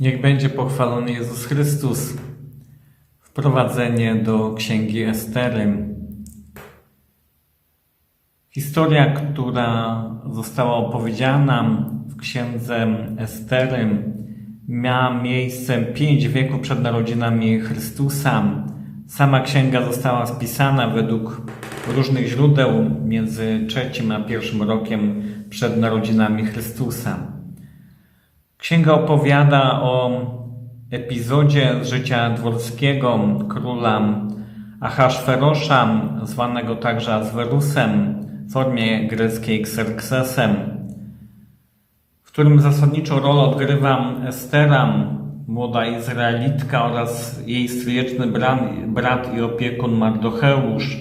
Niech będzie pochwalony Jezus Chrystus. Wprowadzenie do Księgi Estery. Historia, która została opowiedziana w Księdze Estery, miała miejsce pięć wieków przed narodzinami Chrystusa. Sama księga została spisana według różnych źródeł między trzecim a pierwszym rokiem przed narodzinami Chrystusa. Księga opowiada o epizodzie z życia dworskiego króla Ahasferosza, zwanego także Azwerusem, w formie greckiej Xerxesem, w którym zasadniczą rolę odgrywa Estera, młoda Izraelitka oraz jej stryjeczny brat, brat i opiekun Mardocheusz.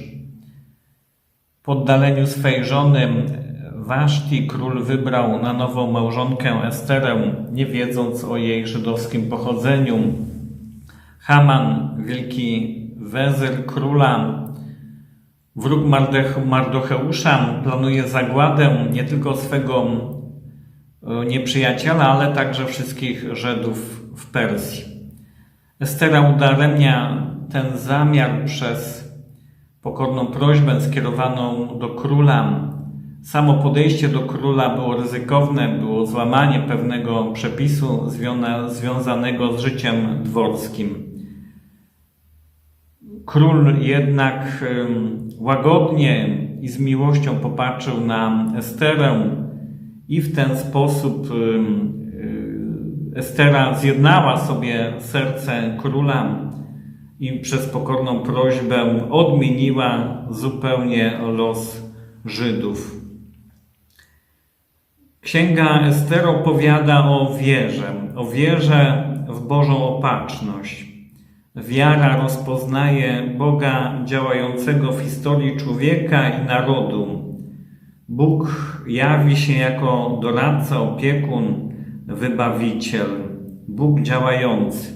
Po oddaleniu swej żony Waszti król wybrał na nową małżonkę Esterę, nie wiedząc o jej żydowskim pochodzeniu. Haman, wielki wezyr króla, wróg Mardocheusza, planuje zagładę nie tylko swego nieprzyjaciela, ale także wszystkich Żydów w Persji. Estera udaremnia ten zamiar przez pokorną prośbę skierowaną do króla. Samo podejście do króla było ryzykowne, było złamanie pewnego przepisu związanego z życiem dworskim. Król jednak łagodnie i z miłością popatrzył na Esterę i w ten sposób Estera zjednała sobie serce króla i przez pokorną prośbę odmieniła zupełnie los Żydów. Księga Ester opowiada o wierze, o wierze w Bożą opatrzność. Wiara rozpoznaje Boga działającego w historii człowieka i narodu. Bóg jawi się jako doradca, opiekun, wybawiciel. Bóg działający.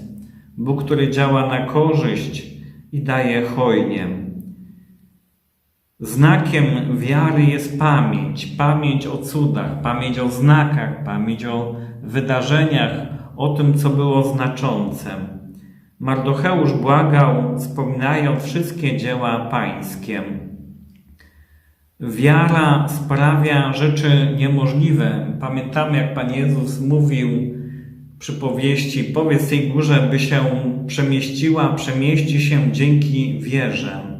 Bóg, który działa na korzyść i daje hojnie. Znakiem wiary jest pamięć, pamięć o cudach, pamięć o znakach, pamięć o wydarzeniach, o tym, co było znaczące. Mardocheusz błagał, wspominając wszystkie dzieła pańskie. Wiara sprawia rzeczy niemożliwe. Pamiętamy, jak Pan Jezus mówił przy powieści: Powiedz tej górze, by się przemieściła, przemieści się dzięki wierze.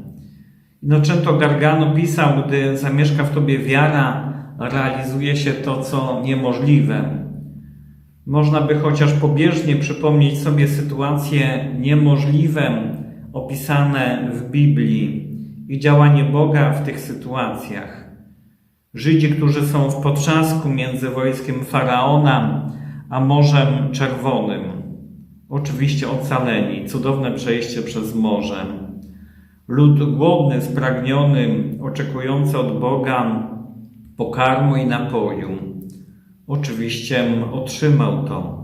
Inocento Gargano pisał, gdy zamieszka w tobie wiara, realizuje się to, co niemożliwe. Można by chociaż pobieżnie przypomnieć sobie sytuacje niemożliwe opisane w Biblii i działanie Boga w tych sytuacjach. Żydzi, którzy są w potrzasku między wojskiem faraona a Morzem Czerwonym. Oczywiście ocaleni, cudowne przejście przez morze. Lud głodny, spragniony, oczekujący od Boga pokarmu i napoju. Oczywiście otrzymał to.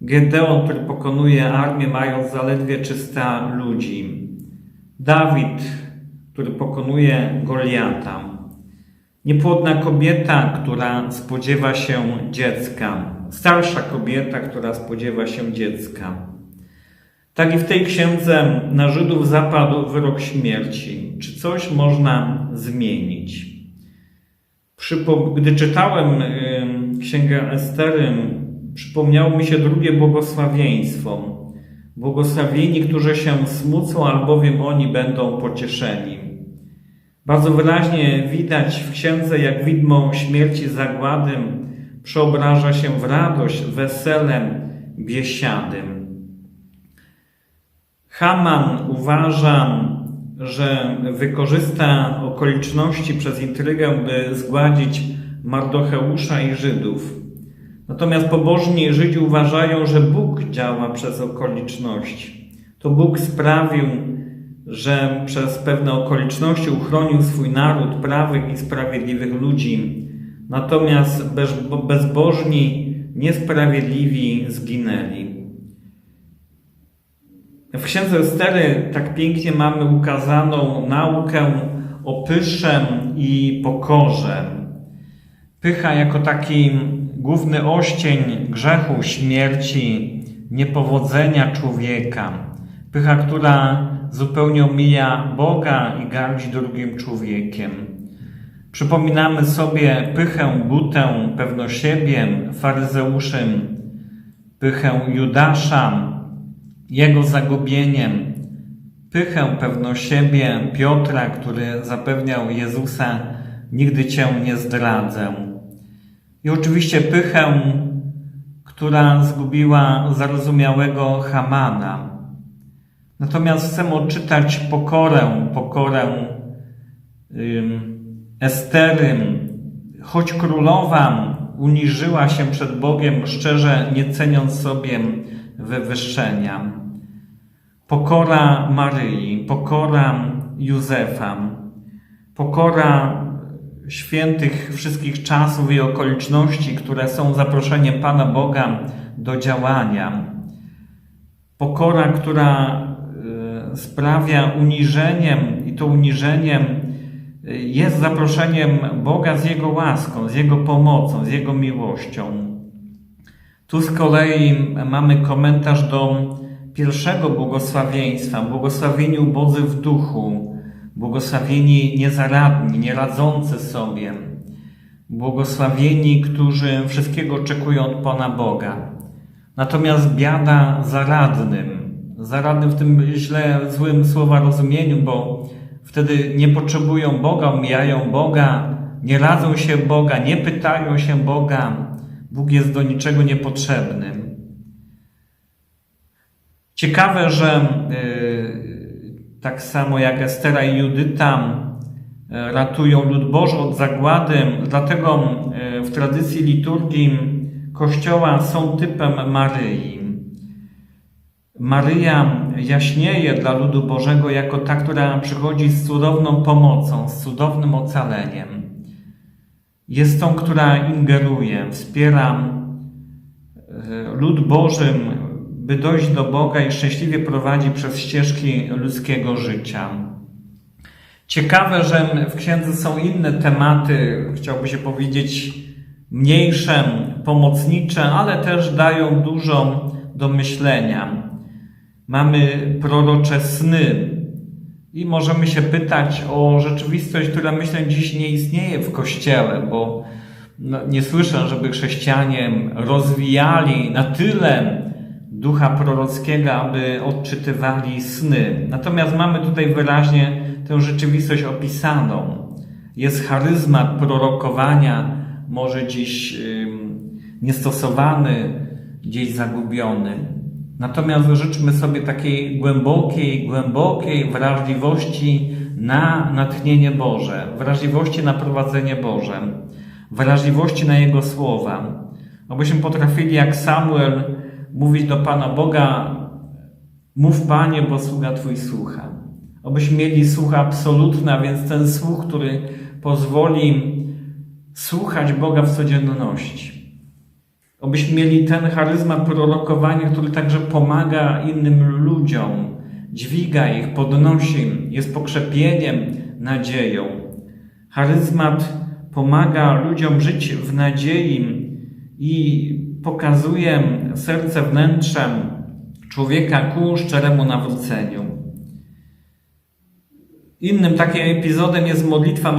Gedeon, który pokonuje armię, mając zaledwie 300 ludzi. Dawid, który pokonuje Goliata. Niepłodna kobieta, która spodziewa się dziecka. Starsza kobieta, która spodziewa się dziecka. Tak i w tej księdze na Żydów zapadł wyrok śmierci. Czy coś można zmienić? Gdy czytałem księgę Estery, przypomniało mi się drugie błogosławieństwo. Błogosławieni, którzy się smucą, albowiem oni będą pocieszeni. Bardzo wyraźnie widać w księdze, jak widmo śmierci zagłady przeobraża się w radość, weselem, biesiadym. Haman uważa, że wykorzysta okoliczności przez intrygę, by zgładzić Mardocheusza i Żydów. Natomiast pobożni Żydzi uważają, że Bóg działa przez okoliczności. To Bóg sprawił, że przez pewne okoliczności uchronił swój naród, prawych i sprawiedliwych ludzi. Natomiast bezbożni, niesprawiedliwi zginęli. W księdze Estery tak pięknie mamy ukazaną naukę o pysze i pokorze. Pycha jako taki główny oścień grzechu, śmierci niepowodzenia człowieka. Pycha, która zupełnie omija Boga i gardzi drugim człowiekiem. Przypominamy sobie pychę, butę, pewno siebie, faryzeuszy, pychę Judasza, jego zagubieniem, pychę, pewno siebie Piotra, który zapewniał Jezusa, nigdy Cię nie zdradzę. I oczywiście pychę, która zgubiła zarozumiałego Hamana. Natomiast chcę odczytać pokorę, pokorę Estery, choć królowa uniżyła się przed Bogiem, szczerze nie ceniąc sobie wywyższenia. Pokora Maryi, pokora Józefa, pokora świętych wszystkich czasów i okoliczności, które są zaproszeniem Pana Boga do działania. Pokora, która y, sprawia uniżeniem i to uniżeniem y, jest zaproszeniem Boga z Jego łaską, z Jego pomocą, z Jego miłością. Tu z kolei mamy komentarz do pierwszego błogosławieństwa, błogosławieni ubodzy w duchu, błogosławieni niezaradni, nieradzący sobie, błogosławieni, którzy wszystkiego oczekują od Pana Boga. Natomiast biada zaradnym, zaradnym w tym źle, złym słowa rozumieniu, bo wtedy nie potrzebują Boga, omijają Boga, nie radzą się Boga, nie pytają się Boga. Bóg jest do niczego niepotrzebny. Ciekawe, że yy, tak samo jak Estera i Judyta yy, ratują lud Boży od zagłady, dlatego yy, w tradycji liturgii Kościoła są typem Maryi. Maryja jaśnieje dla ludu Bożego jako ta, która przychodzi z cudowną pomocą, z cudownym ocaleniem. Jest tą, która ingeruje, wspiera lud Bożym, by dojść do Boga i szczęśliwie prowadzi przez ścieżki ludzkiego życia. Ciekawe, że w księdze są inne tematy, chciałby się powiedzieć, mniejsze, pomocnicze, ale też dają dużo do myślenia. Mamy prorocze sny i możemy się pytać o rzeczywistość, która myślę dziś nie istnieje w Kościele, bo no, nie słyszę, żeby chrześcijanie rozwijali na tyle ducha prorockiego, aby odczytywali sny. Natomiast mamy tutaj wyraźnie tę rzeczywistość opisaną. Jest charyzmat prorokowania, może dziś niestosowany, gdzieś zagubiony. Natomiast życzmy sobie takiej głębokiej, głębokiej wrażliwości na natchnienie Boże, wrażliwości na prowadzenie Boże, wrażliwości na Jego słowa. Abyśmy potrafili jak Samuel mówić do Pana Boga, mów Panie, bo sługa Twój słucha. Abyśmy mieli słuch absolutny, a więc ten słuch, który pozwoli słuchać Boga w codzienności. Abyśmy mieli ten charyzmat prorokowania, który także pomaga innym ludziom, dźwiga ich, podnosi, jest pokrzepieniem, nadzieją. Charyzmat pomaga ludziom żyć w nadziei i pokazuje serce wnętrzem człowieka ku szczeremu nawróceniu. Innym takim epizodem jest modlitwa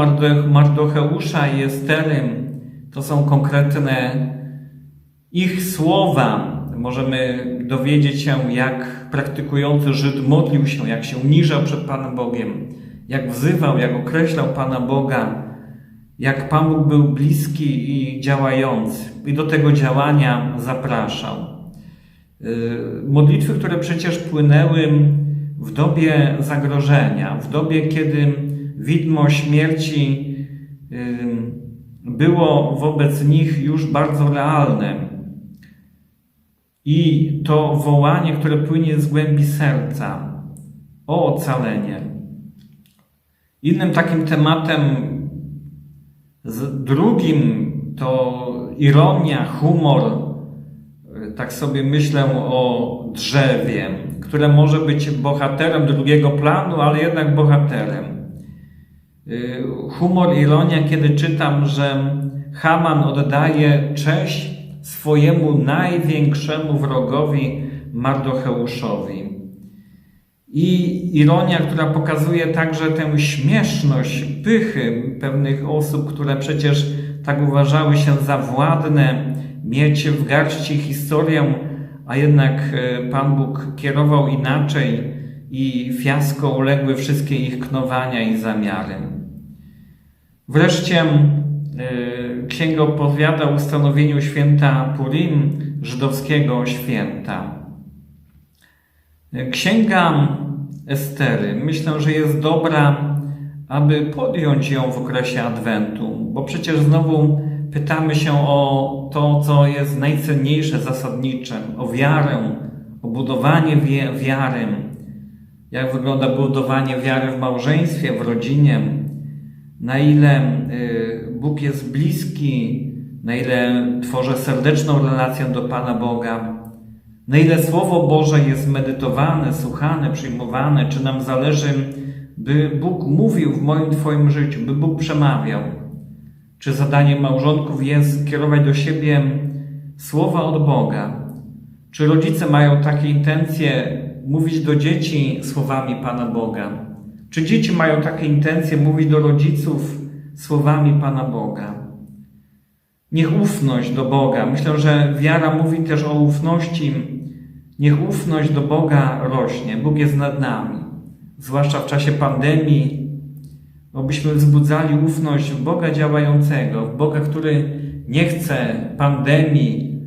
Mardocheusza i Estery. To są konkretne ich słowa. Możemy dowiedzieć się, jak praktykujący Żyd modlił się, jak się uniżał przed Panem Bogiem, jak wzywał, jak określał Pana Boga, jak Pan Bóg był bliski i działający i do tego działania zapraszał. Modlitwy, które przecież płynęły w dobie zagrożenia, w dobie, kiedy widmo śmierci było wobec nich już bardzo realne. I to wołanie, które płynie z głębi serca o ocalenie. Innym takim tematem, drugim to ironia, humor. Tak sobie myślę o drzewie, które może być bohaterem drugiego planu, ale jednak bohaterem. Humor, ironia, kiedy czytam, że Haman oddaje cześć swojemu największemu wrogowi Mardocheuszowi. I ironia, która pokazuje także tę śmieszność, pychy pewnych osób, które przecież tak uważały się za władne, mieć w garści historię, a jednak e, Pan Bóg kierował inaczej i fiasko uległy wszystkie ich knowania i zamiary. Wreszcie księga opowiada o ustanowieniu święta Purim, żydowskiego święta. Księga Estery myślę, że jest dobra, aby podjąć ją w okresie Adwentu, bo przecież znowu pytamy się o to, co jest najcenniejsze, zasadnicze, o wiarę, o budowanie wiary, jak wygląda budowanie wiary w małżeństwie, w rodzinie, na ile y, Bóg jest bliski, na ile tworzę serdeczną relację do Pana Boga, na ile Słowo Boże jest medytowane, słuchane, przyjmowane, czy nam zależy, by Bóg mówił w moim Twoim życiu, by Bóg przemawiał. Czy zadaniem małżonków jest kierować do siebie słowa od Boga? Czy rodzice mają takie intencje mówić do dzieci słowami Pana Boga? Czy dzieci mają takie intencje mówić do rodziców słowami Pana Boga? Niech ufność do Boga. Myślę, że wiara mówi też o ufności. Niech ufność do Boga rośnie. Bóg jest nad nami. Zwłaszcza w czasie pandemii, abyśmy wzbudzali ufność w Boga działającego, w Boga, który nie chce pandemii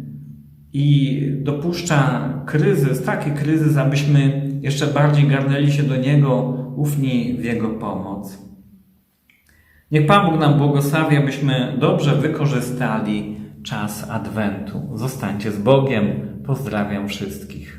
i dopuszcza kryzys, taki kryzys, abyśmy jeszcze bardziej garnęli się do Niego, ufni w Jego pomoc. Niech Pan Bóg nam błogosławi, abyśmy dobrze wykorzystali czas Adwentu. Zostańcie z Bogiem. Pozdrawiam wszystkich.